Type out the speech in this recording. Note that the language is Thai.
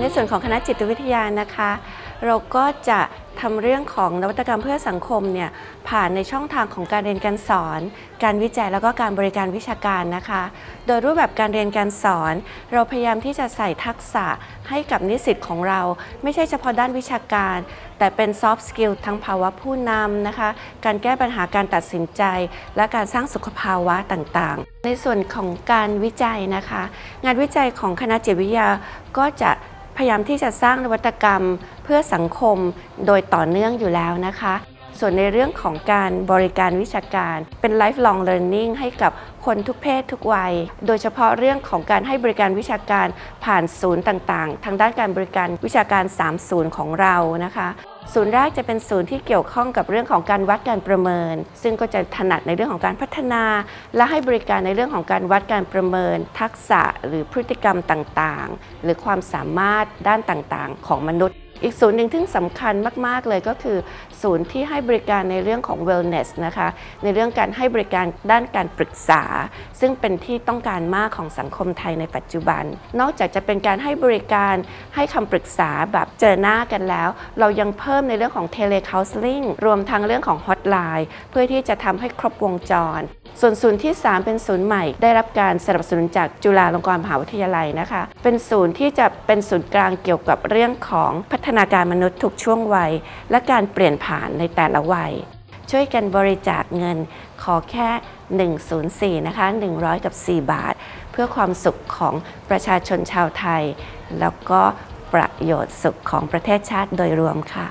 ในส่วนของคณะจิตวิทยานะคะ เราก็จะทำเรื่องของนวัตกรรมเพื่อสังคมเนี่ยผ่านในช่องทางของการเรียนการสอน การวิจัยแล้วก็การบริการวิชาการนะคะ โดยรูปแบบการเรียนการสอน เราพยายามที่จะใส่ทักษะให้กับนิสิตของเรา ไม่ใช่เฉพาะด้านวิชาการ แต่เป็น soft skill ทั้งภาวะผู้นำนะคะ การแก้ปัญหาการตัดสินใจ และการสร้างสุขภาวะต่างๆ ในส่วนของการวิจัยนะคะ งานวิจัยของคณะจิตวิทยาก็จะ พยายามที่จะสร้างนวัตกรรมเพื่อสังคมโดยต่อเนื่องอยู่แล้วนะคะ ส่วนในเรื่องของการบริการวิชาการ เป็น lifelong learning ให้กับคนทุกเพศทุกวัย โดยเฉพาะเรื่องของการให้บริการวิชาการผ่านศูนย์ต่างๆ ทางด้านการบริการวิชาการ 3 ศูนย์ของเรานะคะ ศูนย์แรกจะเป็นศูนย์ที่เกี่ยวข้องกับเรื่องของการวัดการประเมิน ซึ่งก็จะถนัดในเรื่องของการพัฒนา และให้บริการในเรื่องของการวัดการประเมิน ทักษะหรือพฤติกรรมต่างๆ หรือความสามารถด้านต่างๆ ของมนุษย์ อีกศูนย์หนึ่งที่สำคัญมาก ๆ เลยก็คือ ศูนย์ที่ให้บริการในเรื่องของ wellness นะคะ ในเรื่องการให้บริการด้านการปรึกษา ซึ่งเป็นที่ต้องการมากของสังคมไทยในปัจจุบัน นอกจากจะเป็นการให้บริการให้คำปรึกษาแบบเจอหน้ากันแล้ว เรายังเพิ่มในเรื่องของ telecounseling รวมทั้งเรื่องของ hotline เพื่อที่จะทำให้ครบวงจร ส่วนศูนย์ที่ 3 เป็นศูนย์ใหม่ ได้รับการสนับสนุนจากจุฬาลงกรณ์มหาวิทยาลัยนะคะ เป็นศูนย์ที่จะเป็นศูนย์กลางเกี่ยวกับเรื่องของพัฒนาการมนุษย์ทุกช่วงวัย และการเปลี่ยนผ่านในแต่ละวัย ช่วยกันบริจาคเงินขอแค่ 104 นะคะ 100 กับ 4 บาท เพื่อความสุขของประชาชนชาวไทย แล้วก็ประโยชน์สุขของประเทศชาติโดยรวมค่ะ